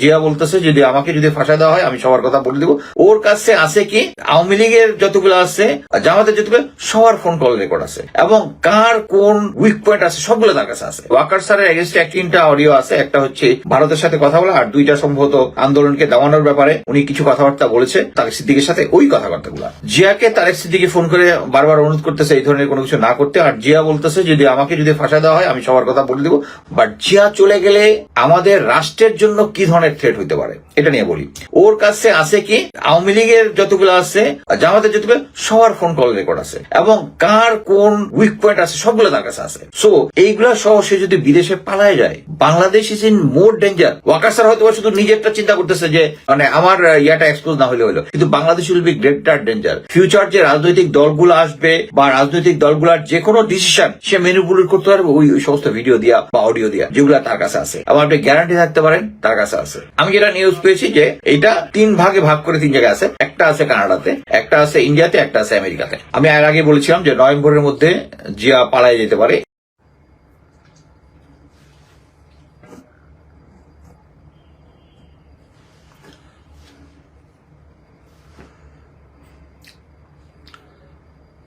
জিয়া বলতেছে, যদি আমাকে যদি ফাঁসা দেওয়া হয়, আমি সবার কথা বলে দিব। ওর কাছে আছে কি, আওয়ামী লীগের যতগুলো আছে জামাতের যতগুলো, সবার ফোন কল রেকর্ড আছে। এবং কার কোন উইক পয়েন্ট আছে, সবগুলো তার কাছে আছে। ওয়াকার স্যারের এগেনস্টে তিনটা অডিও আছে, একটা হচ্ছে ভারতের সাথে কথা বলা, আর দুইটা সম্ভবত আন্দোলনকে দামানোর ব্যাপারে উনি কিছু কথাবার্তা বলেছে, তারেক সিদ্দিকের সাথে ওই কথাবার্তা কথাবার্তাগুলো। জিয়াকে তারেক সিদ্দিকি ফোন করে বারবার অনুরোধ করতেছে, এই ধরনের কোনো কিছু না করতে, আর জিয়া বলতেছে, যদি আমাকে যদি ফাঁসা দেওয়া হয়, আমি সবার কথা বলে দিব। বাট জিয়া চলে গেলে আমাদের রাষ্ট্রের জন্য কি ধরনের থ্রেট হইতে পারে। এটা নিয়ে বলি। ওর কাছে আছে কি? আওয়ামী লীগের যতগুলো আছে জামাতের যতগুলো, সবার ফোন কল রেকর্ড আছে। এবং কার কোন উইক পয়েন্ট আছে, সবগুলো তার কাছে আছে। সো এইগুলা সহ সে যদি বিদেশে পালায় যায়, Bangladesh is in more danger Waker sir হয়তো শুধু নিজেরটা চিন্তা করতেছে যে মানে আমার ইয়াটা এক্সপোজ না হলে হলো। কিন্তু Bangladesh will be greater danger future যে রাজনৈতিক দলগুলো আসবে, বা রাজনৈতিক দলগুলোর যে কোনো ডিসিশন সে মেনুপুলেট করতে পারবে ওই সমস্ত ভিডিও দিয়া বা অডিও দিয়া, যেগুলো তার কাছে আছে। এবং আপনি গ্যারান্টি থাকতে পারেন, তার কাছে আছে। আমি যেটা নিউজ পেয়েছি যে এটা তিন ভাগে ভাগ করে তিন জায়গায় আছে। একটা আছে কানাডাতে, একটা আছে ইন্ডিয়াতে, একটা আছে আমেরিকাতে। আমি এর আগে বলেছিলাম যে নভেম্বরের মধ্যে জিয়া পালায় যেতে পারে।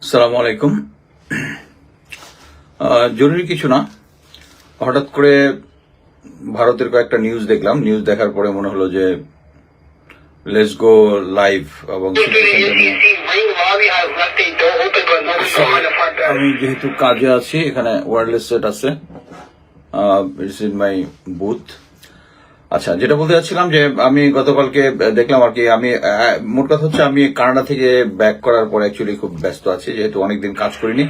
আসসালামু আলাইকুম। জরুরি কিছু না। হঠাৎ করে ভারতের কয়েকটা নিউজ দেখলাম নিউজ দেখার পরে মনে হলো যে লেটস গো লাইভ এবং. আমি যেহেতু কাজে আছি এখানে ওয়ারলেস সেট আছে ইটস ইন মাই বুথ আচ্ছা যেটা বলতে চাচ্ছিলাম যে আমি গতকালকে দেখলাম আর কি আমি মোট কথা হচ্ছে আমি কানাডা থেকে ব্যাক করার পর অ্যাকচুয়ালি খুব ব্যস্ত আছি যেহেতু অনেকদিন কাজ করিনি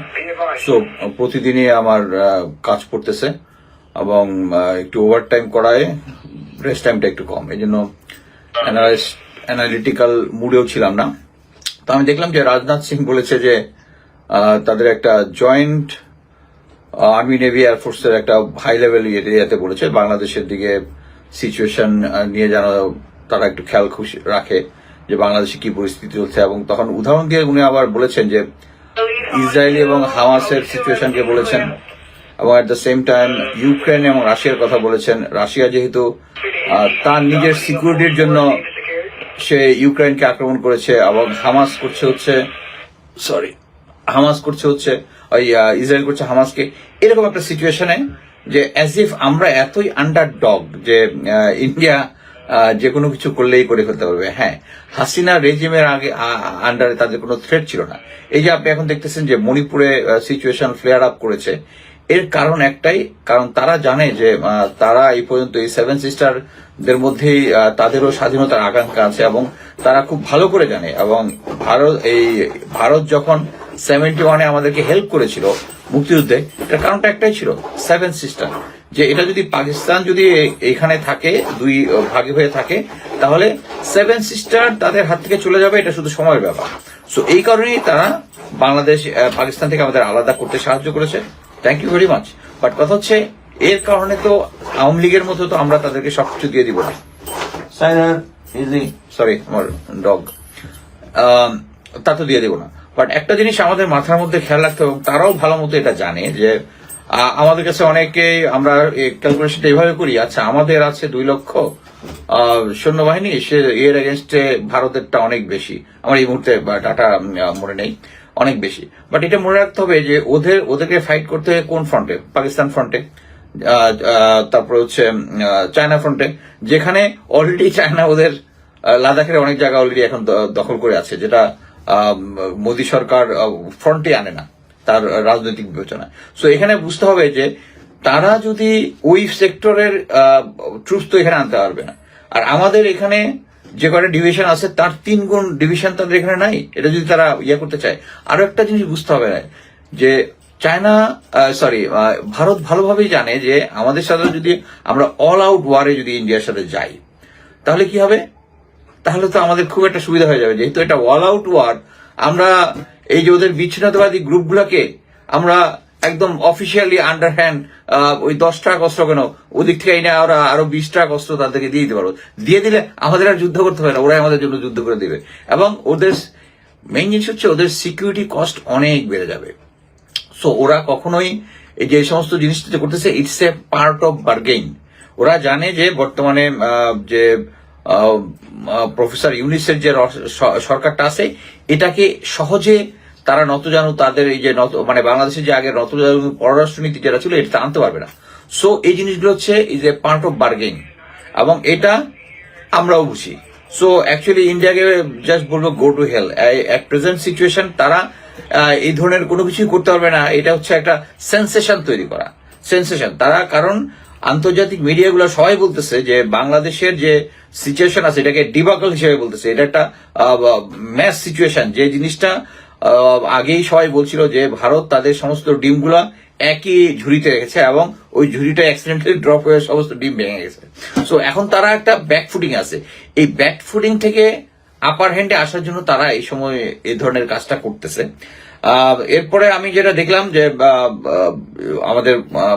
সো প্রতিদিনই আমার কাজ পড়তেছে এবং একটু ওভার টাইম করায় রেস্ট টাইমটা একটু কম। এই জন্য অ্যানালিটিক্যাল মুডেও ছিলাম না। তো আমি দেখলাম যে রাজনাথ সিং বলেছে যে তাদের একটা জয়েন্ট আর্মি নেভি এয়ারফোর্সের একটা হাই লেভেল এরিয়াতে বলেছে। বাংলাদেশের দিকে সিচুয়েশন নিয়ে যেন তারা একটু খেয়াল খুশি, রাখে যে বাংলাদেশে কি পরিস্থিতি চলছে। এবং তখন উদাহরণ দিয়ে উনি আবার বলেছেন যে, ইসরায়েলি এবং হামাসের সিচুয়েশনকে বলেছেন। এবং at the same time Ukraine এবং রাশিয়ার কথা বলেছেন। রাশিয়া যেহেতু তার নিজের সিকিউরিটির জন্য সে ইউক্রেনকে আক্রমণ করেছে এবং হামাস করছে হচ্ছে সরি হামাস করছে হচ্ছে, ওই ইসরায়েল করছে হামাসকে এরকম একটা সিচুয়েশনে যে অ্যাজ ইফ আমরা এতই আন্ডার ডগ যে ইন্ডিয়া যে কোনো কিছু করলেই করে ফেলতে পারবে। হ্যাঁ হাসিনা রেজিমের আগে আন্ডারে তাদের কোনো থ্রেট ছিল না। এই যে আপনি এখন দেখতেছেন যে মণিপুরে সিচুয়েশন ফ্লেয়ার আপ করেছে এর কারণ একটাই, কারণ তারা জানে যে তারা এই পর্যন্ত এই সেভেন সিস্টারদের মধ্যেই তাদেরও স্বাধীনতার আকাঙ্ক্ষা আছে এবং তারা খুব ভালো করে জানে এবং ভারত, এই ভারত যখন সেভেন্টি ওয়ানে আমাদেরকে হেল্প করেছিল মুক্তিযুদ্ধে, এটার কারণটা একটাই ছিল সেভেন সিস্টার যে এটা যদি পাকিস্তান যদি এখানে থাকে, দুই ভাগে হয়ে থাকে, তাহলে সেভেন সিস্টার তাদের হাত থেকে চলে যাবে, এটা শুধু সময়ের ব্যাপার। সো এই কারণেই তারা বাংলাদেশ পাকিস্তান থেকে আমাদের আলাদা করতে সাহায্য করেছে। Thank you very much but কথা হচ্ছে এর কারণে তো আওয়ামী লীগের মতো তো আমরা তাদেরকে সবকিছু দিয়ে দিব না। সাইনার ইজি সরি আমার ডগ তা তো দিয়ে দেবো না। বাট একটা জিনিস আমাদের মাথার মধ্যে খেয়াল রাখতে হবে তারাও ভালো মতো এটা জানে যে আমাদের কাছে অনেকে আমরা ক্যালকুলেশনটা এইভাবে করি আচ্ছা আমাদের আছে দুই লক্ষ সৈন্যবাহিনী সে এর এগেনস্টে ভারতেরটা অনেক বেশি। আমার এই মুহূর্তে ডাটা মনে নেই। অনেক বেশি। বাট এটা মনে রাখতে হবে যে ওদের, ওদেরকে ফাইট করতে হবে কোন ফ্রন্টে পাকিস্তান ফ্রন্টে তারপর হচ্ছে চায়না ফ্রন্টে যেখানে অলরেডি চায়না ওদের লাদাখের অনেক জায়গা অলরেডি এখন দখল করে আছে, যেটা মোদী সরকার ফ্রন্টে আনে না, তার রাজনৈতিক বিবেচনা সো এখানে বুঝতে হবে যে তারা যদি ওই সেক্টরের ট্রুপস তো এখানে আনতে পারবে না। আর আমাদের এখানে যে কটা ডিভিশন আছে, তার তিন গুণ ডিভিশন তাদের এখানে নাই। এটা যদি তারা ইয়ে করতে চায়। আরও একটা জিনিস বুঝতে হবে যে চায়না সরি ভারত ভালোভাবেই জানে যে আমাদের সাথে যদি আমরা অল আউট ওয়ারে যদি ইন্ডিয়ার সাথে যাই, তাহলে কি হবে? তাহলে তো আমাদের খুব একটা সুবিধা হয়ে যাবে। যেহেতু এটা অল আউট ওয়ার আমরা এই যে ওদের বিচ্ছিন্নতাবাদী গ্রুপগুলোকে আমরা একদম অফিসিয়ালি আন্ডারহ্যান্ড ওই দশ টাকা অস্ত্র কেন? ওদিক থেকে এনে ওরা আরও বিশ টাকা অস্ত্র তাদেরকে দিয়ে দিতে পারব দিয়ে দিলে আমাদের আর যুদ্ধ করতে হবে না, ওরাই আমাদের জন্য যুদ্ধ করে দিবে। এবং ওদের মেইন জিনিস হচ্ছে ওদের সিকিউরিটি কস্ট অনেক বেড়ে যাবে। সো ওরা কখনোই এই যে সমস্ত জিনিসটা করতেছে it's a part of bargain ওরা জানে যে বর্তমানে যে প্রফেসর ইউনিসের যে সরকারটা আছে, এটাকে সহজে তারা নতজানু তাদের এই যে নত মানে বাংলাদেশের যে আগে নতজানু পররাষ্ট্রনীতি যেটা ছিল, এটা আনতে পারবে না। সো এই জিনিসগুলো হচ্ছে is a part of bargain এবং এটা আমরাও বুঝি। সো অ্যাকচুয়ালি ইন্ডিয়াকে জাস্ট বলব গো টু হেল এক প্রেজেন্ট সিচুয়েশন তারা এই ধরনের কোনো কিছুই করতে পারবে না। এটা হচ্ছে একটা সেন্সেশন তৈরি করা। সেন্সেশন তারা, কারণ আন্তর্জাতিক মিডিয়াগুলো সবাই বলতেছে যে, বাংলাদেশের যে সিচুয়েশন আছে, এটাকে ডিবাকল হিসেবে বলতেছে। এটা একটা ম্যাচ সিচুয়েশন যে জিনিসটা আগেই সবাই বলছিল যে ভারত তাদের সমস্ত ডিমগুলা একই ঝুড়িতে রেখেছে এবং ওই ঝুড়িটা অ্যাক্সিডেন্টালি ড্রপ হয়ে সমস্ত ডিম ভেঙে গেছে। সো এখন তারা একটা ব্যাক ফুটিং আছে। এই ব্যাক ফুটিং থেকে আপার হ্যান্ডে আসার জন্য তারা এই সময় এই ধরনের কাজটা করতেছে। এরপরে আমি যেটা দেখলাম যে আমাদের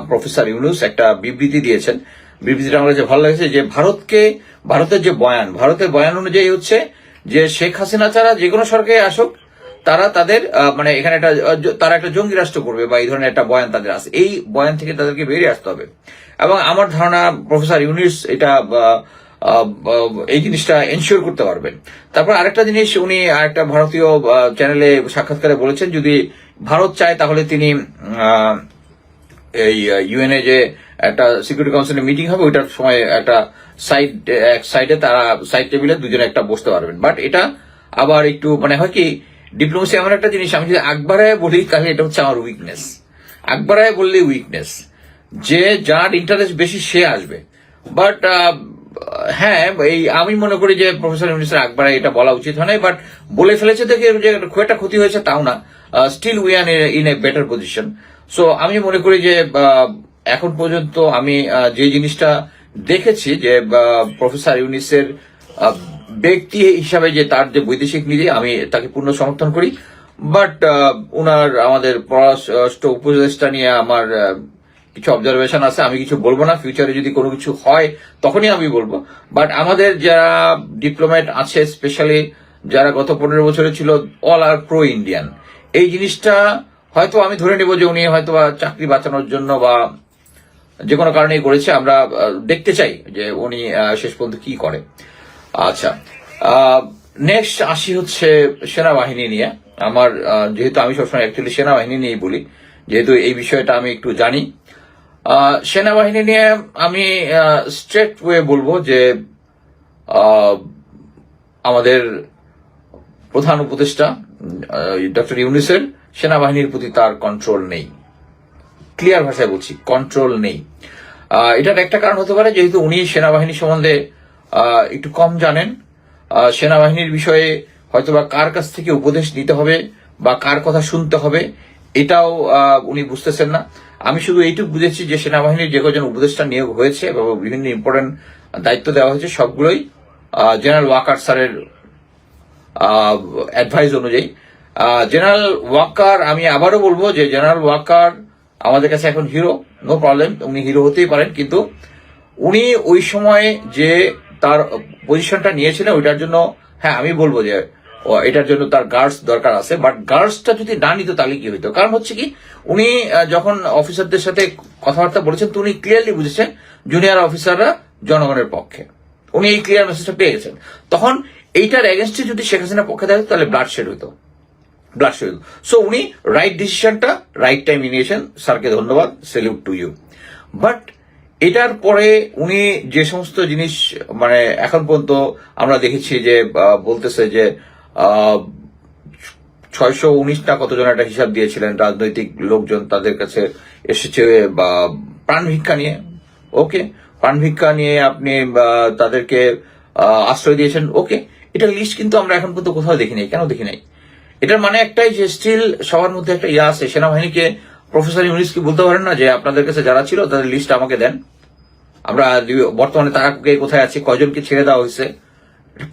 প্রফেসর ইউনুস একটা বিবৃতি দিয়েছেন। বিবৃতিটা আমার কাছে ভালো লাগছে যে ভারতকে, ভারতের যে বয়ান, ভারতের বয়ান অনুযায়ী হচ্ছে যে শেখ হাসিনা ছাড়া যে কোনো সরকারে আসুক তারা তাদের মানে এখানে একটা তারা একটা জঙ্গি রাষ্ট্র করবে বা এই ধরনের একটা বয়ান তাদের আছে। এই বয়ান থেকে তাদেরকে বেরিয়ে আসতে হবে। এবং আমার ধারণা প্রফেসর ইউনিস এটা এই জিনিসটা এনশিওর করতে পারবেন। তারপর আরেকটা জিনিস, উনি আরেকটা ভারতীয় চ্যানেলে সাক্ষাৎকারে বলেছেন, যদি ভারত চায় তাহলে তিনি এই ইউএনএ যে একটা সিকিউরিটি কাউন্সিলের মিটিং হবে, ওইটার সময় একটা সাইড এক সাইডে তারা সাইড টেবিলে দুজনে একটা বসতে পারবেন। বাট এটা আবার একটু মানে হয় কি ডিপ্লোমেসি এমন একটা জিনিস, আমি যদি আকবরায় বলি, তাহলে এটা হচ্ছে আমার উইকনেস আকবরায় বললে উইকনেস যে, যার ইন্টারেস্ট বেশি, সে আসবে। বাট হ্যাঁ এই, আমি মনে করি যে প্রফেসর ইউনিসের আকবরায় এটা বলা উচিত হয় নাই বাট বলে ফেলেছে দেখে যে, খুব একটা ক্ষতি হয়েছে তাও না। Still we are in a better position so আমি মনে করি যে এখন পর্যন্ত আমি যে জিনিসটা দেখেছি যে প্রফেসর ইউনিসের ব্যক্তি হিসাবে যে তার যে বৈদেশিক নীতি, আমি তাকে পূর্ণ সমর্থন করি। বাট ওনার আমাদের পররাষ্ট্র উপদেষ্টা নিয়ে আমার কিছু অবজারভেশন আছে। আমি কিছু বলব না। ফিউচারে যদি কোনো কিছু হয়, তখনই আমি বলব। বাট আমাদের যারা ডিপ্লোম্যাট আছে স্পেশালি যারা গত পনেরো বছরে ছিল অল আর প্রো ইন্ডিয়ান এই জিনিসটা হয়তো আমি ধরে নেব যে উনি হয়তো চাকরি বাঁচানোর জন্য বা যে কোনো কারণেই করেছে। আমরা দেখতে চাই যে উনি শেষ পর্যন্ত কি করে। আচ্ছা। নেক্সট আসি হচ্ছে সেনাবাহিনী নিয়ে। আমার যেহেতু আমি সবসময় অ্যাকচুয়ালি সেনাবাহিনী নিয়েই বলি, যেহেতু এই বিষয়টা আমি একটু জানি। সেনাবাহিনী নিয়ে আমি স্ট্রেট ওয়ে বলব যে আমাদের প্রধান উপদেষ্টা ডক্টর ইউনিসের সেনাবাহিনীর প্রতি তার কন্ট্রোল নেই। ক্লিয়ার ভাষায় বলছি কন্ট্রোল নেই। এটার একটা কারণ হতে পারে যেহেতু উনি সেনাবাহিনী সম্বন্ধে একটু কম জানেন। সেনাবাহিনীর বিষয়ে হয়তোবা কার কাছ থেকে উপদেশ নিতে হবে বা কার কথা শুনতে হবে, এটাও উনি বুঝতেছেন না। আমি শুধু এইটুকু বুঝেছি যে সেনাবাহিনীর যে কজন উপদেষ্টা নিয়োগ হয়েছে বা বিভিন্ন ইম্পর্টেন্ট দায়িত্ব দেওয়া হয়েছে, সবগুলোই জেনারেল ওয়াকার স্যারের অ্যাডভাইস অনুযায়ী। জেনারেল ওয়াকার আমি আবারও বলব যে জেনারেল ওয়াকার আমাদের কাছে এখন হিরো নো প্রবলেম উনি হিরো হতেই পারেন, কিন্তু উনি ওই সময়ে যে তার পজিশনটা নিয়েছিলেন, ওইটার জন্য হ্যাঁ আমি বলব যে এটার জন্য তার গার্ডস দরকার আছে বাট গার্ডসটা যদি না নিত তাহলে কি হইতো? কারণ হচ্ছে কি, উনি যখন অফিসারদের সাথে কথাবার্তা বলেছেন, তো উনি ক্লিয়ারলি বুঝেছেন জুনিয়র অফিসাররা জনগণের পক্ষে। উনি এই ক্লিয়ার মেসেজটা পেয়ে গেছেন তখন এইটার এগেনস্টে যদি শেখ হাসিনার পক্ষে থাকে, তাহলে ব্লাড শেড হইতো। ব্লাড শেড হইতো। সো উনি রাইট ডিসিশনটা রাইট টাইম নিয়েছেন। স্যারকে ধন্যবাদ। সেলিউট টু ইউ বাট এটার পরে উনি যে সমস্ত জিনিস মানে এখন পর্যন্ত আমরা দেখেছি যে বলতেছে যে ছয়শো উনিশটা কতজন একটা হিসাব দিয়েছিলেন, রাজনৈতিক লোকজন তাদের কাছে এসেছে, বা প্রাণ ভিক্ষা নিয়ে। ওকে, প্রাণ ভিক্ষা নিয়ে আপনি তাদেরকে আশ্রয় দিয়েছেন, ওকে। এটার লিস্ট কিন্তু আমরা এখন পর্যন্ত কোথাও দেখি নাই কেন দেখি নাই এটার মানে একটাই যে, স্টিল সবার মধ্যে একটা ইয়ে আছে, সেনাবাহিনীকে প্রফেসর ইউনিসকে বলতে পারেন না যে আপনাদের কাছে যারা ছিল তাদের লিস্ট আমাকে দেন? আমরা বর্তমানে তারা কে কোথায় আছে, কয়জনকে ছেড়ে দেওয়া হয়েছে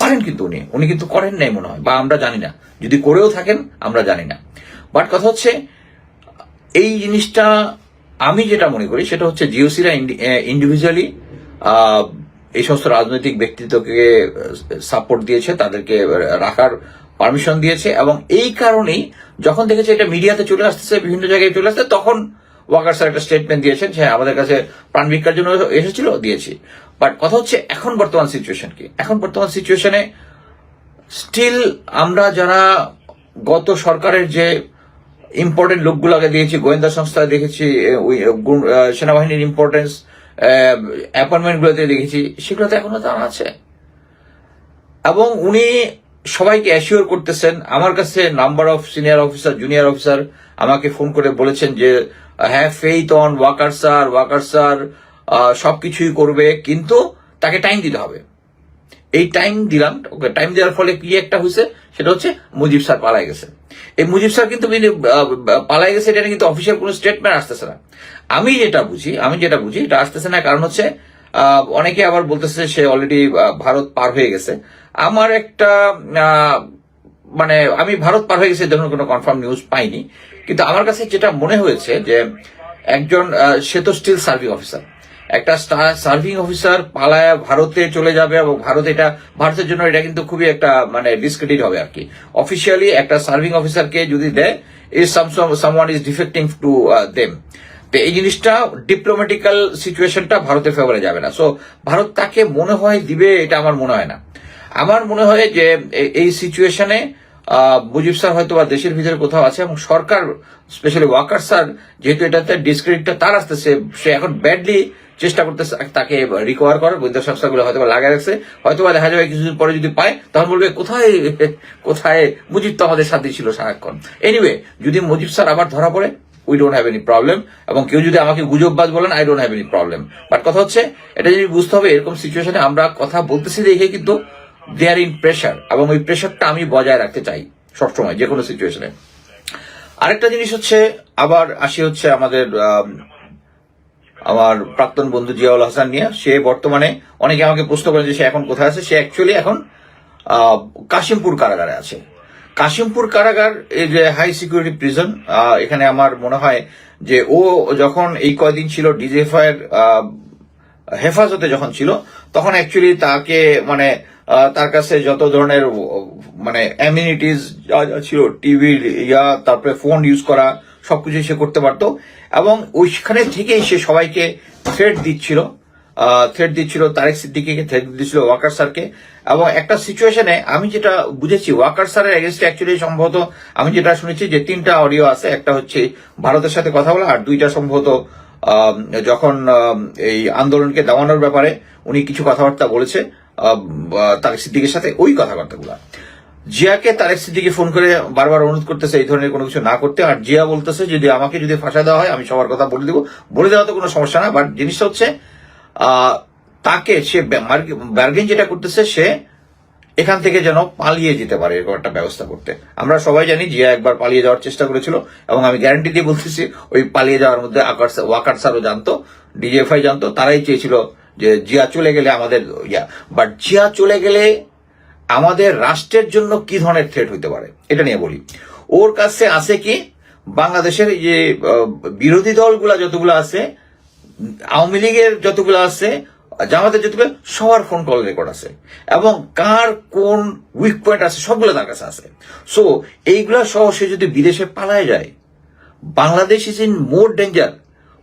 পারেন কিন্তু উনি। উনি কিন্তু করেন নাই মনে হয়, বা আমরা জানি না। যদি করেও থাকেন, আমরা জানি না। বাট কথা হচ্ছে, এই জিনিসটা আমি যেটা মনে করি, সেটা হচ্ছে জিওসিরা ইন্ডিভিজুয়ালি এই সমস্ত রাজনৈতিক ব্যক্তিত্বকে সাপোর্ট দিয়েছে, তাদেরকে রাখার পারমিশন দিয়েছে এবং এই কারণেই যখন দেখেছে এটা মিডিয়াতে চলে আসতেছে বিভিন্ন জায়গায় চলে আসছে তখন ওয়াকার স্যার একটা স্টেটমেন্ট দিয়েছেন যে হ্যাঁ, আমাদের কাছে প্রাণ ভিক্ষার জন্য এসেছিল দিয়েছি। বাট কথা হচ্ছে এখন বর্তমান সিচুয়েশন কি? এখন বর্তমান সিচুয়েশনে স্টিল আমরা যারা গত সরকারের যে ইম্পর্টেন্ট লোকগুলোকে দিয়েছি গোয়েন্দা সংস্থা দেখেছি সেনাবাহিনীর ইম্পর্টেন্স অ্যাপয়েন্টমেন্ট গুলোতে দেখেছি সেগুলোতে এখনও তারা আছে। এবং উনি সবাইকে অ্যাসিওর করতেছেন, আমার কাছে number of senior officer junior officer আমাকে ফোন করে বলেছেন যে হ্যাঁ faith on Waker sir Waker sir সবকিছুই করবে, কিন্তু তাকে টাইম দিতে হবে। এই টাইম দিলাম ওকে টাইম দেওয়ার ফলে কি একটা হয়েছে? সেটা হচ্ছে মুজিব স্যার পালাই গেছে। এই মুজিব স্যার কিন্তু পালাই গেছে, এটা কিন্তু অফিসিয়াল কোনো স্টেটমেন্ট আসতেছে না। আমি যেটা বুঝি, আমি যেটা বুঝি, এটা আসতেছে না, কারণ হচ্ছে অনেকে আবার বলতেছে সে অলরেডি ভারত পার হয়ে গেছে। আমার একটা মানে আমি ভারত পার হয়ে গেছে এই ধরনের কোনো কনফার্ম নিউজ পাইনি। কিন্তু আমার কাছে যেটা মনে হয়েছে যে একজন আহ, সে তো স্টিল সার্ভিং অফিসার একটা সার্ভিং অফিসার পালায় ভারতে চলে যাবে এবং ভারত এটা ভারতের জন্য এটা কিন্তু খুবই একটা মানে ডিসক্রেডিট হবে আর কি। অফিসিয়ালি একটা সার্ভিং অফিসারকে যদি দেয় is someone is defecting to them তো এই জিনিসটা ডিপ্লোম্যাটিক্যাল সিচুয়েশনটা ভারতের ফেভারে যাবে না। সো ভারত তাকে মনে হয় দিবে এটা আমার মনে হয় না। আমার মনে হয় যে এই সিচুয়েশনে মুজিব স্যার হয়তো বা দেশের ভিতরে কোথাও আছে এবং সরকার স্পেশালি ওয়াকার স্যার, যেহেতু এটাতে ডিসক্রেডিটটা তার আসতেছে, সে এখন ব্যাডলি চেষ্টা করতেছে তাকে রিকভার করার, গোয়েন্দা সংস্থাগুলো হয়তো বা লাগাই রাখছে। হয়তো বা দেখা যাবে কিছুদিন পরে যদি পায়, তখন বলবে, কোথায় কোথায় মুজিব তো আমাদের সাথে ছিল সারাক্ষণ? এনিওয়ে যদি মুজিব স্যার আবার ধরা পড়ে we don't have any problem এবং কেউ যদি আমাকে গুজববাজ বলেন I don't have any problem but কথা হচ্ছে, এটা যদি বুঝতে হবে, এরকম সিচুয়েশনে আমরা কথা বলতেছি দেখে কিন্তু দে আর ইন প্রেশার এবং ওই প্রেশারটা আমি বজায় রাখতে চাই সবসময় যে কোনো সিচুয়েশনে আরেকটা জিনিস হচ্ছে, আবার আসি হচ্ছে আমাদের আমার প্রাক্তন বন্ধু জিয়াউল হাসান নিয়ে। সে বর্তমানে অনেকে আমাকে প্রশ্ন করেন যে সে এখন কোথায় আছে। সে অ্যাকচুয়ালি এখন কাশিমপুর কারাগারে আছে। কাশিমপুর কারাগার এই যে হাই সিকিউরিটি প্রিজন এখানে আমার মনে হয় যে ও যখন এই কয়দিন ছিল ডিজিএফআই হেফাজতে যখন ছিল, তখন অ্যাকচুয়ালি তাকে মানে তার কাছে যত ধরনের মানে অ্যামিনিটিস ছিল টিভি ইয়া, তারপরে ফোন ইউজ করা সবকিছু সে করতে পারতো। এবং ওইখানে থেকেই সে সবাইকে থ্রেড দিচ্ছিল। থ্রেড দিচ্ছিল তারেক সিদ্দিকিকে থ্রেড দিচ্ছিল ওয়াকার স্যারকে। এবং একটা সিচুয়েশনে আমি যেটা বুঝেছি, ওয়াকার স্যারের এগেনস্টে অ্যাকচুয়ালি সম্ভবত আমি যেটা শুনেছি যে তিনটা অডিও আছে, একটা হচ্ছে ভারতের সাথে কথা বলা আর দুইটা সম্ভবত যখন এই আন্দোলনকে দামানোর ব্যাপারে উনি কিছু কথাবার্তা বলেছে। তারেক সিদ্দিকের সাথে ওই কথাবার্তাগুলা। জিয়াকে তারেক সিদ্দিকি ফোন করে বারবার অনুরোধ করতেছে, এই ধরনের কোনো কিছু না করতে। আর জিয়া বলতেছে, যদি আমাকে যদি ফাঁসা দেওয়া হয়, আমি সবার কথা বলে দেবো। বলে দেওয়া তো কোনো সমস্যা না বাট জিনিসটা হচ্ছে তাকে সে বার্গেন যেটা করতেছে, সে এখান থেকে যেন পালিয়ে যেতে পারে, এরকম একটা ব্যবস্থা করতে। আমরা সবাই জানি জিয়া একবার পালিয়ে যাওয়ার চেষ্টা করেছিল, এবং আমি গ্যারান্টি দিয়ে বলতেছি, ওই পালিয়ে যাওয়ার মধ্যে ওয়াকার স্যারও জানতো ডিজিএফআই জানতো, তারাই চেয়েছিল যে জিয়া চলে গেলে আমাদের ইয়া। বাট জিয়া চলে গেলে আমাদের রাষ্ট্রের জন্য কি ধরনের থ্রেট হইতে পারে? এটা নিয়ে বলি। ওর কাছে আছে কি? বাংলাদেশের যে বিরোধী দলগুলা যতগুলো আছে, আওয়ামী লীগের যতগুলো আছে, জামাতের যতগুলো, সবার ফোন কল রেকর্ড আছে। এবং কার কোন উইক পয়েন্ট আছে, সবগুলো তার কাছে আছে। সো এইগুলা সহ সে যদি বিদেশে পালায় যায়, Bangladesh is in more danger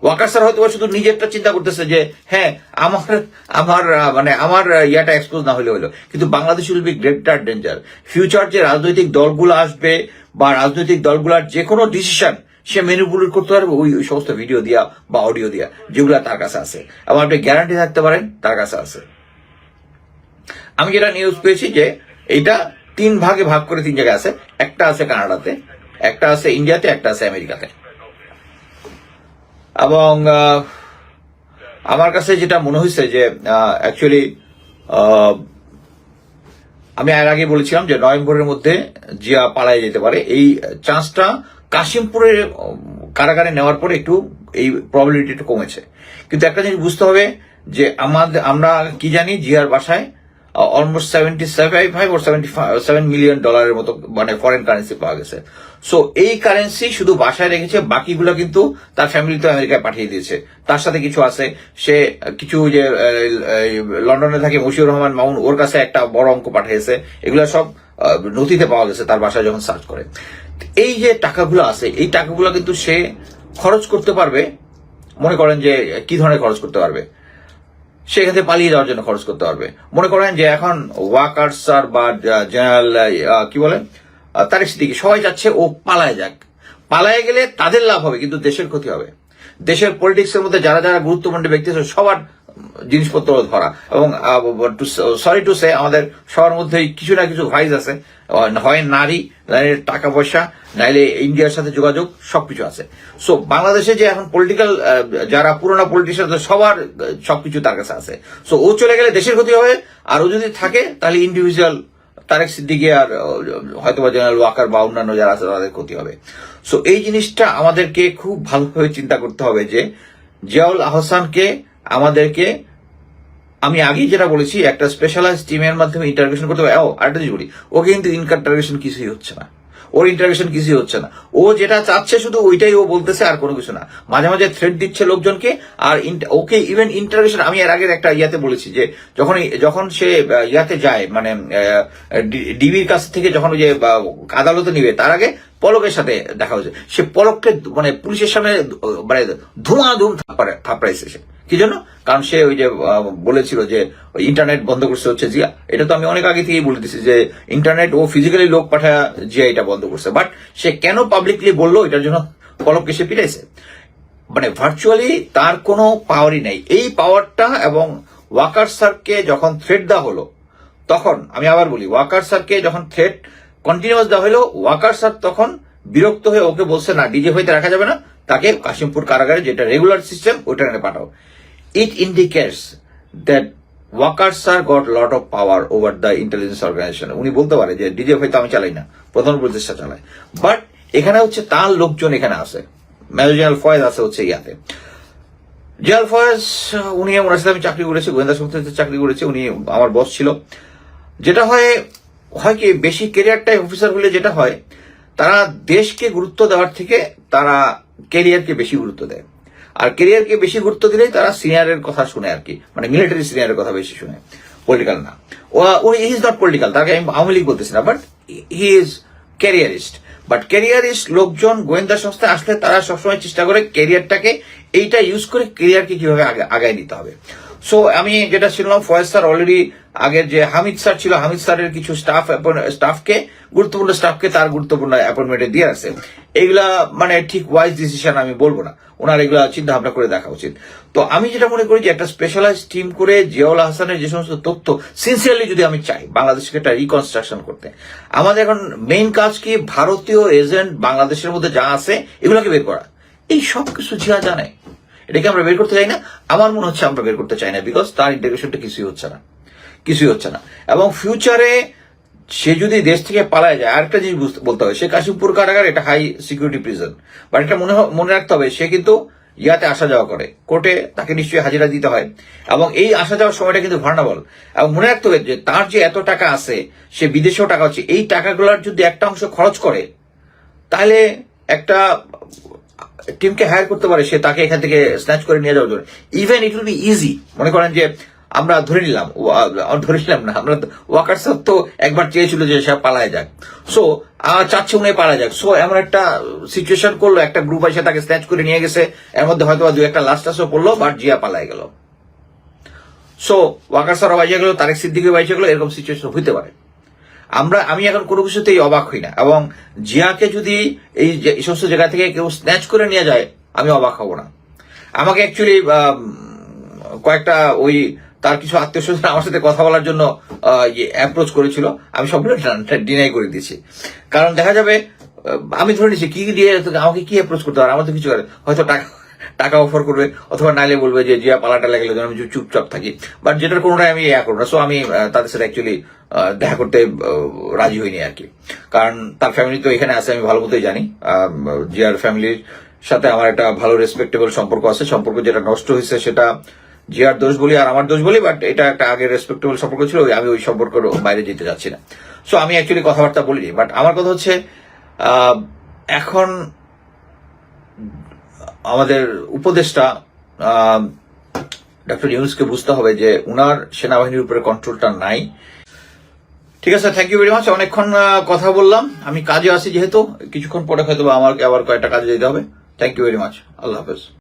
Waker হয়তো শুধু নিজেরটা চিন্তা করতেছে যে হ্যাঁ আমার আমার মানে আমার ইয়াটা এক্সপোজ না হলে হলো। কিন্তু Bangladesh will be greater danger. Future যে রাজনৈতিক দলগুলো আসবে বা রাজনৈতিক দলগুলোর যে কোনো ডিসিশন সে মেনুপুলেট করতে পারবে ওই ওই সমস্ত ভিডিও দিয়া বা অডিও দিয়া, যেগুলো তার কাছে আছে। এবং আপনি গ্যারান্টি থাকতে পারেন তার কাছে আছে। আমি যেটা নিউজ পেয়েছি যে, এইটা তিন ভাগে ভাগ করে তিন জায়গায় আছে। একটা আছে কানাডাতে, একটা আছে ইন্ডিয়াতে, একটা আছে আমেরিকাতে। এবং আমার কাছে যেটা মনে হয়েছে যে অ্যাকচুয়ালি আমি এর আগে বলেছিলাম যে নভেম্বরের মধ্যে জিয়া পালায় যেতে পারে। এই চান্সটা কাশিমপুরের কারাগারে নেওয়ার পরে একটু এই প্রবাবিলিটি একটু কমেছে। কিন্তু একটা জিনিস বুঝতে হবে যে আমাদের, আমরা কি জানি জিয়ার বাসায় almost seventy seven five or seventy seven million ডলারের মতো মানে ফরেন কারেন্সি পাওয়া গেছে। সো এই কারেন্সি শুধু বাসায় রেখেছে, বাকিগুলো কিন্তু তার ফ্যামিলি তো আমেরিকায় পাঠিয়ে দিয়েছে। তার সাথে কিছু আছে, সে কিছু যে লন্ডনে থাকে মশিউর রহমান মামুন, ওর কাছে একটা বড় অঙ্ক পাঠিয়েছে। এগুলো সব নথিতে পাওয়া গেছে তার বাসায় যখন সার্চ করে। এই যে টাকাগুলো আছে, এই টাকাগুলো কিন্তু সে খরচ করতে পারবে। মনে করেন যে, কি ধরনের খরচ করতে পারবে? থেকে পালিয়ে যাওয়ার জন্য খরচ করতে পারবে মনে করেন যে এখন ওয়াকারসার বা জেনারেল কি বলে? তারিক সিদ্দিকি, সবাই যাচ্ছে ও পালায় যাক। পালায় গেলে তাদের লাভ হবে, কিন্তু দেশের ক্ষতি হবে। দেশের পলিটিক্স এর মধ্যে যারা যারা গুরুত্বপূর্ণ ব্যক্তি আছে, সবার জিনিসপত্র ধরা। এবং সরি টু সে আমাদের সবার মধ্যে কিছু না কিছু ভাইস আছে। হয় নারী নারীর টাকা পয়সা নাইলে ইন্ডিয়ার সাথে যোগাযোগ সবকিছু আছে। সো বাংলাদেশে যে এখন পলিটিক্যাল যারা পুরোনো পলিটিশিয়ান সবার সবকিছু তার কাছে আছে। সো ও চলে গেলে দেশের ক্ষতি হবে। আর ও যদি থাকে তাহলে ইন্ডিভিজুয়াল তারেক সিদ্দিকি আর আহ, হয়তোবা জেনারেল ওয়াকার বা অন্যান্য যারা আছে তাদের ক্ষতি হবে। সো এই জিনিসটা আমাদেরকে খুব ভালোভাবে চিন্তা করতে হবে যে জিয়াউল আহসানকে আমাদেরকে, আমি আগেই যেটা বলেছি, একটা স্পেশালাইজ টিমের মাধ্যমে ইন্টারভিউশন করতে হবে। ও, আরেকটা বলি ও কিন্তু ইন্টারভিউশন কিছুই হচ্ছে না। ওর ইন্টারভিউশন কিছুই হচ্ছে না। ও যেটা চাচ্ছে শুধু ওইটাই ও বলতেছে, আর কোনো কিছু না। মাঝে মাঝে থ্রেড দিচ্ছে লোকজনকে, আর ওকে ইভেন ইন্টারভিউশন আমি এর আগের একটা ইয়াতে বলেছি যে, যখন যখন সে ইয়াতে যায় মানে ডিবির কাছ থেকে যখন ওই যে আদালতে নিবে, তার আগে পলকের সাথে দেখা হয়েছে। সে পলককে মানে পুলিশের সামনে মানে ধুমাধুম থাপড়ে- থাপড়াইছে সে। কি জন্য কারণ সে ওই যে বলেছিল যে ইন্টারনেট বন্ধ করছে হচ্ছে জিয়া। এটা তো আমি অনেক আগে থেকেই বলে দিচ্ছি যে ইন্টারনেট ও ফিজিক্যালি লোক পাঠায় জিয়া এটা বন্ধ করছে। বাট সে কেন পাবলিকলি বলল? এটার জন্য পলককে সে পিটাইছে। মানে ভার্চুয়ালি তার কোনো পাওয়ারই নেই। এই পাওয়ারটা এবং ওয়াকার স্যারকে যখন থ্রেট দেওয়া হলো, তখন, আমি আবার বলি, ওয়াকার স্যারকে যখন থ্রেট কন্টিনিউয়াস দেওয়া হলো, ওয়াকার স্যার তখন বিরক্ত হয়ে ওকে বলছে, না ডিজে হইতে রাখা যাবে না। তাকে কাশিমপুর কারাগারে যেটা রেগুলার সিস্টেম ওইটা পাঠাও। It indicates that Waker sir got lot of power over the intelligence organisation উনি বলতে পারে যে ডিজে হয়তো আমি চালাই না, প্রধান উপদেষ্টা চালায় বাট এখানে হচ্ছে তার লোকজন এখানে আছে। মেজর জেনারেল ফয়েজ আছে হচ্ছে ইয়াতে। জেনারেল ফয়েজ উনি ওনার সাথে আমি চাকরি করেছি, গোয়েন্দা সংস্থাতে চাকরি করেছি, উনি আমার বস ছিল। যেটা হয় হয় কি, বেশি কেরিয়ার টাইপ অফিসার হলে যেটা হয়, তারা দেশকে গুরুত্ব দেওয়ার থেকে তারা কেরিয়ারকে বেশি গুরুত্ব দেয়। আর কেরিয়ারকে বেশি গুরুত্ব দিলেই তারা সিনিয়রের কথা শুনে আর কি। মানে মিলিটারি সিনিয়রের কথা বেশি শুনে। পলিটিক্যাল না। ও ইজ নট পলিটিক্যাল তাকে আমি আওয়ামী লীগ বলতেছি না but he is careerist but careerist লোকজন, গোয়েন্দা সংস্থায় আসলে তারা সবসময় চেষ্টা করে ক্যারিয়ারটাকে এইটা ইউজ করে ক্যারিয়ারকে কীভাবে আগে- আগায় নিতে হবে। সো আমি যেটা শুনলাম ফয়েজ স্যার অলরেডি আগের যে হামিদ স্যার ছিল, হামিদ স্যারের কিছু স্টাফ স্টাফকে গুরুত্বপূর্ণ স্টাফকে তার গুরুত্বপূর্ণ অ্যাপয়েন্টমেন্টে দিয়ে আছে এগুলা মানে ঠিক ওয়াইজ ডিসিশন আমি বলব না। ওনার এগুলা চিন্তা ভাবনা করে দেখা উচিত। তো আমি যেটা মনে করি যে একটা স্পেশালাইজ টিম করে জিয়াউল হাসানের যে সমস্ত তথ্য সিনসিয়ারলি যদি আমি চাই বাংলাদেশকে একটা রিকনস্ট্রাকশন করতে। আমাদের এখন মেইন কাজ কি ভারতীয় এজেন্ট বাংলাদেশের মধ্যে যা আছে, এগুলোকে বের করা। এই সব কিছু জিয়া জানে। এটাকে আমরা বের করতে চাই না। আমার মনে হচ্ছে আমরা বের করতে চাই না বিকজ তার ইন্টিগ্রেশনটা কিছুই হচ্ছে না। কিছুই হচ্ছে না। এবং ফিউচারে সে যদি দেশ থেকে পালায় যায়, আরেকটা জিনিস বলতে হবে, সে কাশিমপুর কারাগার এটা হাই সিকিউরিটি প্রিজন বাট এটা মনে মনে রাখতে হবে, সে কিন্তু ইয়াতে আসা যাওয়া করে। কোর্টে তাকে নিশ্চয়ই হাজিরা দিতে হয়। এবং এই আসা যাওয়ার সময়টা কিন্তু ভার্নাবল এবং মনে রাখতে হবে যে, তার যে এত টাকা আছে, সে বিদেশেও টাকা হচ্ছে এই টাকাগুলোর যদি একটা অংশ খরচ করে, তাহলে একটা টিমকে হায়ার করতে পারে, সে তাকে এখান থেকে স্ন্যাচ করে নিয়ে যাওয়ার জন্য। Even it will be easy মনে করেন যে আমরা ধরে নিলাম ধরে নিলাম না, আমরা ওয়াকার স্যার তো একবার চেয়েছিল যে সে পালায় যাক। সো চাচ্ছে উনি পালায় যাক। সো এমন একটা সিচুয়েশন করল, একটা গ্রুপ এসে তাকে স্ন্যাচ করে নিয়ে গেছে। এর মধ্যে হয়তো দু একটা লাস্ট টাসও পড়ল বাট জিয়া পালায় গেল। সো ওয়াকার স্যারও বাইজে গেল, তারেক সিদ্দিকে বাইজে গেল, এরকম সিচুয়েশন হইতে পারে। আমরা, আমি এখন কোনো কিছুতেই অবাক হই না, এবং জিয়াকে যদি এই সমস্ত জায়গা থেকে কেউ স্ন্যাচ করে নিয়ে যায়, আমি অবাক হব না। আমাকে অ্যাকচুয়ালি কয়েকটা ওই তার কিছু আত্মীয় স্বজন আমার সাথে কথা বলার জন্য অ্যাপ্রোচ করেছিল। আমি সবগুলো ডিনাই করে দিয়েছি। কারণ দেখা যাবে আমি ধরে নিচ্ছি, কি দিয়ে আমাকে কি অ্যাপ্রোচ করতে হবে? আমার তো কিছু করে, হয়তো টাকা টাকা অফার করবে, অথবা নাইলে বলবে যে, জিয়া, পালাটা লাগলে আমি চুপ- চুপচাপ থাকি। বাট যেটার কোনোটাই আমি ইয়া করব না। সো আমি তাদের সাথে অ্যাকচুয়ালি দেখা করতে রাজি হইনি আর কি। কারণ তার ফ্যামিলি তো এখানে আছে, আমি ভালো মতোই জানি। জিয়ার ফ্যামিলির সাথে আমার একটা ভালো রেসপেক্টেবল সম্পর্ক আছে। সম্পর্ক যেটা নষ্ট হয়েছে, সেটা জিয়ার দোষ বলি আর আমার দোষ বলি বাট এটা একটা আগে রেসপেক্টেবল সম্পর্ক ছিল আমি ওই সম্পর্কের বাইরে যেতে যাচ্ছি না। সো আমি অ্যাকচুয়ালি কথাবার্তা বলিনি বাট আমার কথা হচ্ছে এখন আমাদের উপদেষ্টা ডক্টর ইউনুসকে বুঝতে হবে যে উনার সেনাবাহিনীর উপরে কন্ট্রোলটা নাই। ঠিক আছে থ্যাংক ইউ ভেরি মাচ অনেকক্ষণ কথা বললাম। আমি কাজে আছি যেহেতু, কিছুক্ষণ পরে হয়তো আমার আবার কয়েকটা কাজে যেতে হবে। থ্যাংক ইউ ভেরি মাচ আল্লাহ হাফেজ।